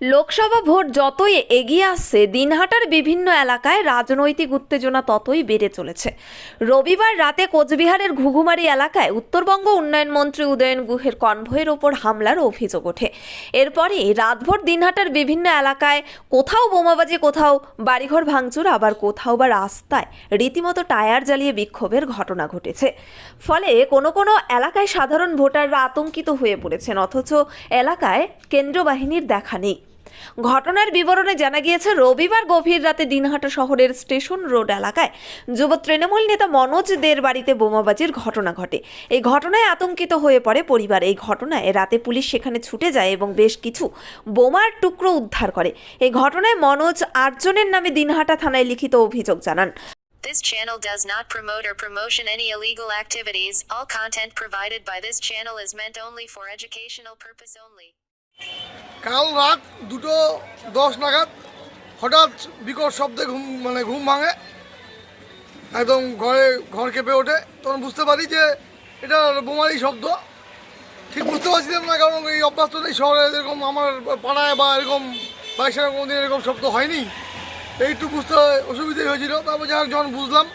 Lok Sabha vote যতই এগিয়ে আসছে, দিনহাটার বিভিন্ন এলাকায় রাজনৈতিক উত্তেজনা ততই বেড়ে চলেছে। রবিবার রাতে কোচবিহারের ঘুঘুমারি এলাকায় উত্তরবঙ্গ উন্নয়ন মন্ত্রী উদয়ন গুহের কনভয়ের ওপর হামলার অভিযোগ ওঠে। এরপরই রাতভর দিনহাটার বিভিন্ন এলাকায় কোথাও বোমাবাজি, কোথাও বাড়িঘর ভাঙচুর, আবার কোথাও বা রাস্তায় রীতিমতো টায়ার জ্বালিয়ে বিক্ষোভের ঘটনা ঘটেছে। ফলে কোনো কোনো এলাকায় সাধারণ ভোটাররা আতঙ্কিত হয়ে পড়েছেন, অথচ এলাকায় কেন্দ্র বাহিনীর দেখা নেই। ঘটনার বিবরণে জানা গিয়েছে, রবিবার গভীর রাতে দিনহাটা শহরের স্টেশন রোড এলাকায় যুব তৃণমূল নেতা মনোজ দের বাড়িতে বোমাবাজির ঘটনা ঘটে এই ঘটনায় আতঙ্কিত হয়ে পড়ে পরিবার এই ঘটনায় রাতে পুলিশ সেখানে ছুটে যায় এবং বেশ কিছু বোমার টুকরো উদ্ধার করে এই ঘটনায় মনোজ আটজনের নামে দিনহাটা থানায় লিখিত অভিযোগ জানান This channel does not promote or promotion any illegal activities. All content provided by this channel is meant only for educational purpose only. কাল রাত দুটো দশ নাগাদ হঠাৎ বিকট শব্দে ঘুম মানে ঘুম ভাঙে। একদম ঘরে, ঘর কেঁপে ওঠে। তখন বুঝতে পারি যে এটা বোমারি শব্দ। ঠিক বুঝতে পারছিলাম না, কারণ এই অভ্যাস তো নেই শহরে এরকম আমার পাড়ায় বা এরকম বাইশার কোনো দিন এরকম শব্দ হয়নি। একটু বুঝতে অসুবিধাই হয়েছিল। তারপর যাই যখন বুঝলাম,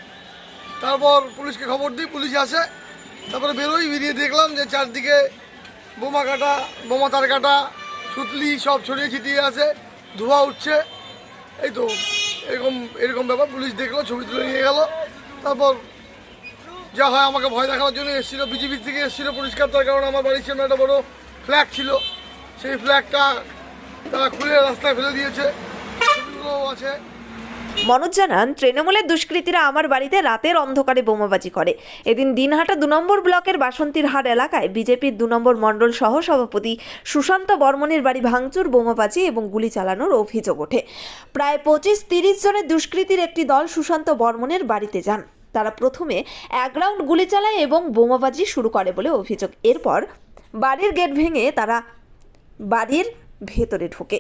তারপর পুলিশকে খবর দিই, পুলিশ আসে। তারপরে বেরোই, বেরিয়ে দেখলাম যে চারদিকে বোমা কাটা, বোমা তার কাটা, সুতলি সব ছড়িয়ে ছিটিয়ে আছে, ধোঁয়া উঠছে। এই তো, এরকম এরকম ব্যাপার, পুলিশ দেখল, ছবি তুলে নিয়ে গেল। তারপর যা হয় আমাকে ভয় দেখানোর জন্য এসেছিল বিজেপি থেকে এসেছিল পরিষ্কার, তার কারণ আমার বাড়ির সামনে একটা বড় ফ্ল্যাগ ছিল। সেই ফ্ল্যাগটা তারা খুলে, রাস্তায় ফেলে দিয়েছে। আছে। মনোজ জানান, তৃণমূলের দুষ্কৃতীরা আমার বাড়িতে রাতের অন্ধকারে বোমাবাজি করে। এদিন দিনহাটা দু নম্বর ব্লকের বাসন্তীর হাট এলাকায় বিজেপির দু নম্বর মণ্ডল সহ সভাপতি সুশান্ত বর্মনের বাড়ি ভাঙচুর, বোমাবাজি এবং গুলি চালানোর অভিযোগ ওঠে। প্রায় পঁচিশ তিরিশ জনের দুষ্কৃতীর একটি দল সুশান্ত বর্মনের বাড়িতে যান। তারা প্রথমে এক রাউন্ড গুলি চালায় এবং বোমাবাজি শুরু করে বলে অভিযোগ। এরপর বাড়ির গেট ভেঙে তারা বাড়ির ভেতরে ঢোকে।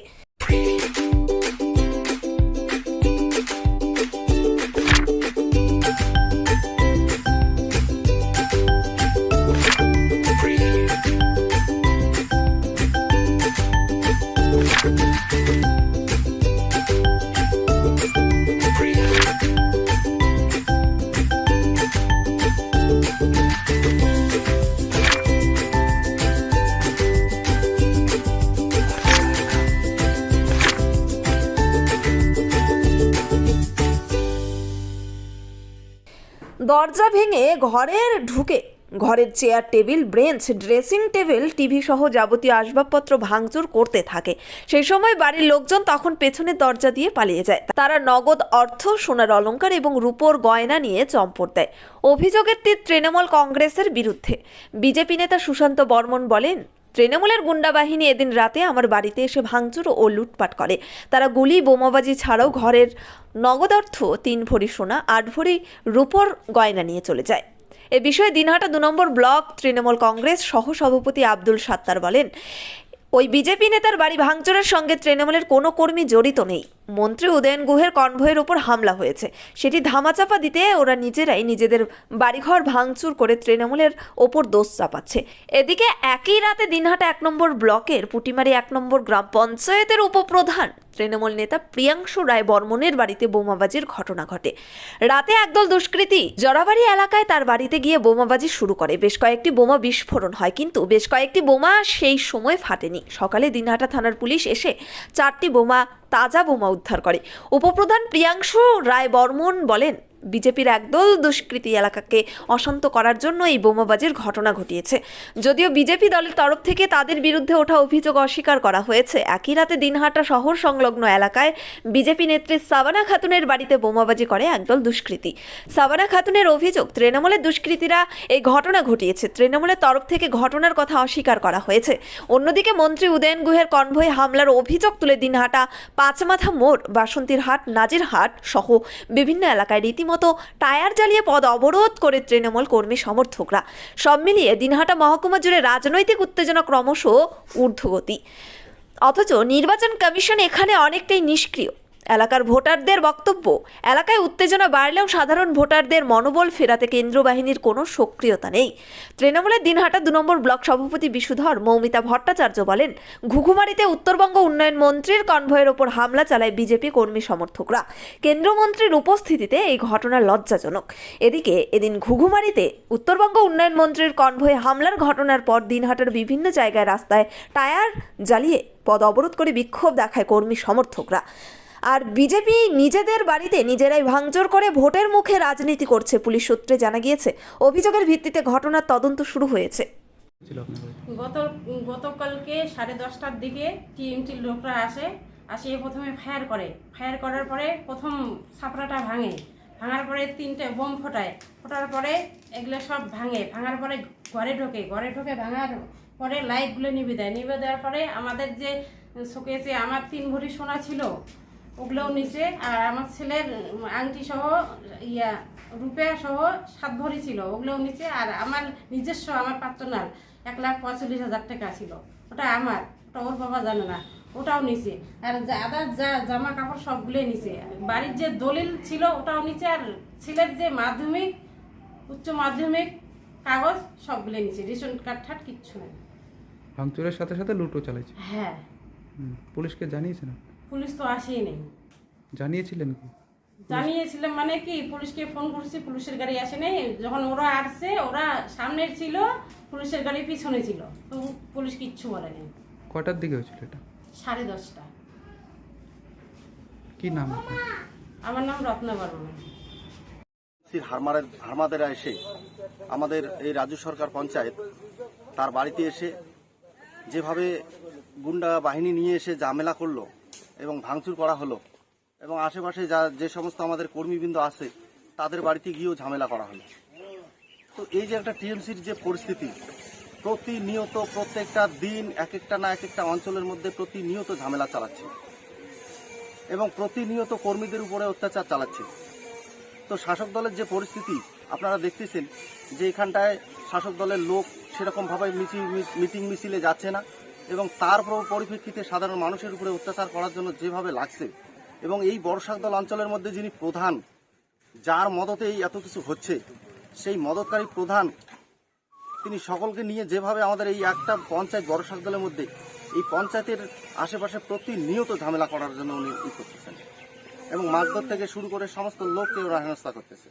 দরজা ভেঙে ঘরের ঢুকে ঘরের chair table, bench, dressing table, TV সহ যাবতীয় আসবাবপত্র ভাঙচুর করতে থাকে। সেই সময় বাড়ির লোকজন তখন পেছনের দরজা দিয়ে পালিয়ে যায়। তারা নগদ অর্থ, সোনার অলংকার এবং রূপোর গয়না নিয়ে চম্পট দেয়। অভিযোগের তীর তৃণমূল কংগ্রেসের বিরুদ্ধে। বিজেপি নেতা সুশান্ত বর্মন বলেন তৃণমূলের গুন্ডা বাহিনী এদিন রাতে আমার বাড়িতে এসে ভাঙচুর ও লুটপাট করে। তারা গুলি, বোমাবাজি ছাড়াও ঘরের নগদ অর্থ, তিন ভরি সোনা, আট ভরি রূপর গয়না নিয়ে চলে যায়। এ বিষয়ে দিনহাটা দু নম্বর ব্লক তৃণমূল কংগ্রেস সহ সভাপতি আব্দুল সাত্তার বলেন, ওই বিজেপি নেতার বাড়ি ভাঙচুরের সঙ্গে তৃণমূলের কোনো কর্মী জড়িত নেই। মন্ত্রী উদয়ন গুহের কনভয়ের ওপর হামলা হয়েছে। সেটি ধামাচাপা দিতে ওরা নিজেরাই নিজেদের বাড়িঘর ভাঙচুর করে তৃণমূলের ওপর দোষ চাপাচ্ছে। এদিকে একই রাতে দিনহাটা এক নম্বর ব্লকের পুটিমারি এক নম্বর গ্রাম পঞ্চায়েতের উপপ্রধান তৃণমূল নেতা প্রিয়াংশু রায় বর্মনের বাড়িতে বোমাবাজির ঘটনা ঘটে। রাতে একদল দুষ্কৃতী জরাবাড়ি এলাকায় তার বাড়িতে গিয়ে বোমাবাজি শুরু করে। বেশ কয়েকটি বোমা বিস্ফোরণ হয়, কিন্তু বেশ কয়েকটি বোমা সেই সময় ফাটেনি। সকালে দিনহাটা থানার পুলিশ এসে চারটি বোমা তাজা বোমা উদ্ধার করে। উপপ্রধান প্রিয়াংশু রায় বর্মন বলেন বিজেপির একদল দুষ্কৃতী এলাকাকে অশান্ত করার জন্য এই বোমাবাজির ঘটনা ঘটিয়েছে। যদিও বিজেপি দলের তরফ থেকে তাদের বিরুদ্ধে ওঠা অভিযোগ অস্বীকার করা হয়েছে। একই রাতে দিনহাটা শহর সংলগ্ন এলাকায় বিজেপি নেত্রী সাবানা খাতুনের বাড়িতে বোমাবাজি করে একদল দুষ্কৃতী। সাবানা খাতুনের অভিযোগ, তৃণমূলের দুষ্কৃতীরা এই ঘটনা ঘটিয়েছে। তৃণমূলের তরফ থেকে ঘটনার কথা অস্বীকার করা হয়েছে। অন্যদিকে মন্ত্রী উদয়ন গুহের কনভয়ে হামলার অভিযোগ তুলে দিনহাটা পাঁচমাথা মোড় বাসন্তীর হাট নাজির হাট সহ বিভিন্ন এলাকায় রীতিমতো টায়ার জ্বালিয়ে পদ অবরোধ করে তৃণমূল কর্মী সমর্থকরা। সব মিলিয়ে দিনহাটা মহকুমা জুড়ে রাজনৈতিক উত্তেজনা ক্রমশ ঊর্ধ্বগতি। অথচ নির্বাচন কমিশন এখানে অনেকটাই নিষ্ক্রিয়। এলাকার ভোটারদের বক্তব্য, এলাকায় উত্তেজনা বাড়লেও সাধারণ ভোটারদের মনোবল ফেরাতে কেন্দ্র বাহিনীর কোনো সক্রিয়তা নেই। তৃণমূলের দিনহাটা দু নম্বর ব্লক সভাপতি বিশুধর মৌমিতা ভট্টাচার্য বলেন, ঘুঘুমারিতে উত্তরবঙ্গ উন্নয়ন মন্ত্রীর কনভয়ের ওপর হামলা চালায় বিজেপি কর্মী সমর্থকরা। কেন্দ্রমন্ত্রীর উপস্থিতিতে এই ঘটনা লজ্জাজনক। এদিকে এদিন ঘুঘুমারিতে উত্তরবঙ্গ উন্নয়ন মন্ত্রীর কনভয়ে হামলার ঘটনার পর দিনহাটার বিভিন্ন জায়গায় রাস্তায় টায়ার জ্বালিয়ে পদ অবরোধ করে বিক্ষোভ দেখায় কর্মী সমর্থকরা। আর বিজেপি নিজেদের বাড়িতে নিজেরাই ভাঙচুর করে ভোটের মুখে রাজনীতি করছে, পুলিশ সূত্রে জানা গিয়েছে। অভিযোগের ভিত্তিতে ঘটনার তদন্ত শুরু হয়েছে? গত, গতকালকে সাড়ে দশটার দিকে টিএমটির লোকরা আসে আসিয়ে প্রথমে ফায়ার করে। ফায়ার করার পরে প্রথম ছাপড়াটা ভাঙে। ভাঙার পরে তিনটে বোম ফোটায়। ফোটার পরে এগুলো সব ভাঙে। ভাঙার পরে ঘরে ঢোকে। ঘরে ঢোকে, ভাঙার পরে লাইটগুলো নিভে দেয়। নিভে দেওয়ার পরে আমাদের যে শোকেছে আমার তিন ভরি সোনা ছিল ওগুলোও নিচে আর আমার ছেলের আংটি সহ ইয়া রুপেয়া সহ সাত ভরি ছিল ওগুলোও নিচে আর আমার নিজস্ব আমার পার্টনার এক লাখ পঁয়তাল্লিশ হাজার টাকা ছিল। ওটা আমার ওটা ওর বাবা জানে না ওটাও নিচে আর আদার যা জামা কাপড় সবগুলোই নিচে বাড়ির যে দলিল ছিল ওটাও নিচে আর ছেলের যে মাধ্যমিক উচ্চ মাধ্যমিক কাগজ সবগুলো নিচে রেশন কার্ড ঠাট কিচ্ছু নেই। ভাঙচুরের সাথে সাথে লুটও চালাইছে। হ্যাঁ। পুলিশকে জানিয়েছেন পুলিশ তো আসেই নেই। জানিয়েছিলেন কি? জানিয়েছিলাম মানে কি পুলিশকে ফোন করছি পুলিশের গাড়ি আসে নাই। যখন ওরা আসছে ওরা সামনের ছিল পুলিশের গাড়ি পিছনে ছিল। তো পুলিশ কিচ্ছু বলেনি। কটার দিকে হয়েছিল এটা? সাড়ে দশটা। কি নাম? আপনার আমার নাম রত্না বর্মন হারমারের হারমাদেরা এসে আমাদের এই রাজ্য সরকার পঞ্চায়েত তার বাড়িতে এসে যেভাবে গুন্ডা বাহিনী নিয়ে এসে ঝামেলা করল এবং ভাঙচুর করা হলো। এবং আশেপাশে যা, যে সমস্ত আমাদের কর্মীবৃন্দ আছে, তাদের বাড়িতে গিয়েও ঝামেলা করা হলো। তো এই যে একটা টিএমসির যে পরিস্থিতি, প্রতিনিয়ত প্রত্যেকটা দিন এক একটা না এক একটা অঞ্চলের মধ্যে প্রতিনিয়ত ঝামেলা চালাচ্ছে। এবং প্রতিনিয়ত কর্মীদের উপরে অত্যাচার চালাচ্ছে। তো শাসক দলের যে পরিস্থিতি, আপনারা দেখতেছেন যে এখানটায় শাসক দলের লোক সেরকমভাবে মিটিং মিছিলে যাচ্ছে না। এবং তার পরিপ্রেক্ষিতে সাধারণ মানুষের উপরে অত্যাচার করার জন্য যেভাবে লাগছে, এবং এই বড়শাক দল অঞ্চলের মধ্যে যিনি প্রধান, যার মদতে এই এত কিছু হচ্ছে, সেই মদতকারী প্রধান, তিনি সকলকে নিয়ে যেভাবে আমাদের এই একটা পঞ্চায়েত বড়শাক দলের মধ্যে এই পঞ্চায়েতের আশেপাশে প্রতিনিয়ত ঝামেলা করার জন্য উনি ই করতেছেন। এবং মারধর থেকে শুরু করে সমস্ত লোককে ওরা হেনস্থা করতেছে।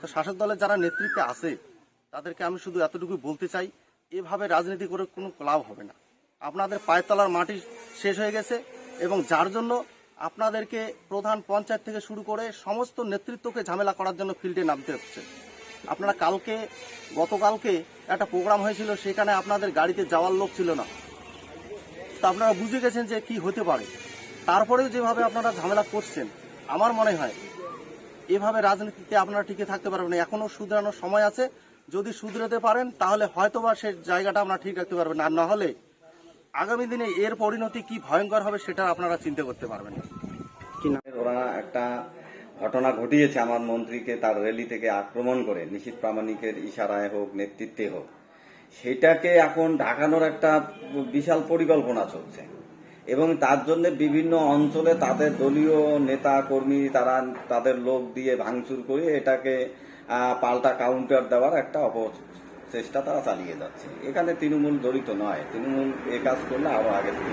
তো শাসক দলের যারা নেতৃত্বে আছে, তাদেরকে আমি শুধু এতটুকু বলতে চাই, এভাবে রাজনীতি করে কোনো লাভ হবে না। আপনাদের পায়ের তলার মাটি শেষ হয়ে গেছে এবং যার জন্য আপনাদেরকে প্রধান পঞ্চায়েত থেকে শুরু করে সমস্ত নেতৃত্বকে ঝামেলা করার জন্য ফিল্ডে নামতে হচ্ছে। আপনারা কালকে, গতকালকে একটা প্রোগ্রাম হয়েছিল, সেখানে আপনাদের গাড়িতে যাওয়ার লোক ছিল না। তো আপনারা বুঝে গেছেন যে কি হতে পারে। তারপরেও যেভাবে আপনারা ঝামেলা করছেন, আমার মনে হয় এভাবে রাজনীতিতে আপনারা টিকে থাকতে পারবেন না। এখনও শুধরানোর সময় আছে। যদি শুধরাতে পারেন, তাহলে হয়তোবা সে জায়গাটা আপনারা ঠিক রাখতে পারবেন। আর না হলে আগামী দিনে এর পরিণতি কি ভয়ঙ্কর হবে সেটা আপনারা চিন্তা করতে পারবেন না। ওরা একটা ঘটনা ঘটিয়েছে, আমার মন্ত্রীকে তার র্যালি থেকে আক্রমণ করে, নিশীত প্রামাণিকের ইশারায় হোক, নেতৃত্বে হোক। সেটাকে এখন ঢাকানোর একটা বিশাল পরিকল্পনা চলছে। এবং তার জন্য বিভিন্ন অঞ্চলে তাদের দলীয় নেতা, কর্মী, তারা তাদের লোক দিয়ে ভাঙচুর করে এটাকে পাল্টা কাউন্টার দেওয়ার একটা অপচেষ্টা তারা চালিয়ে যাচ্ছে। এখানে তৃণমূল জড়িত নয়। তৃণমূল এ কাজ করলে আরও আগে থেকে।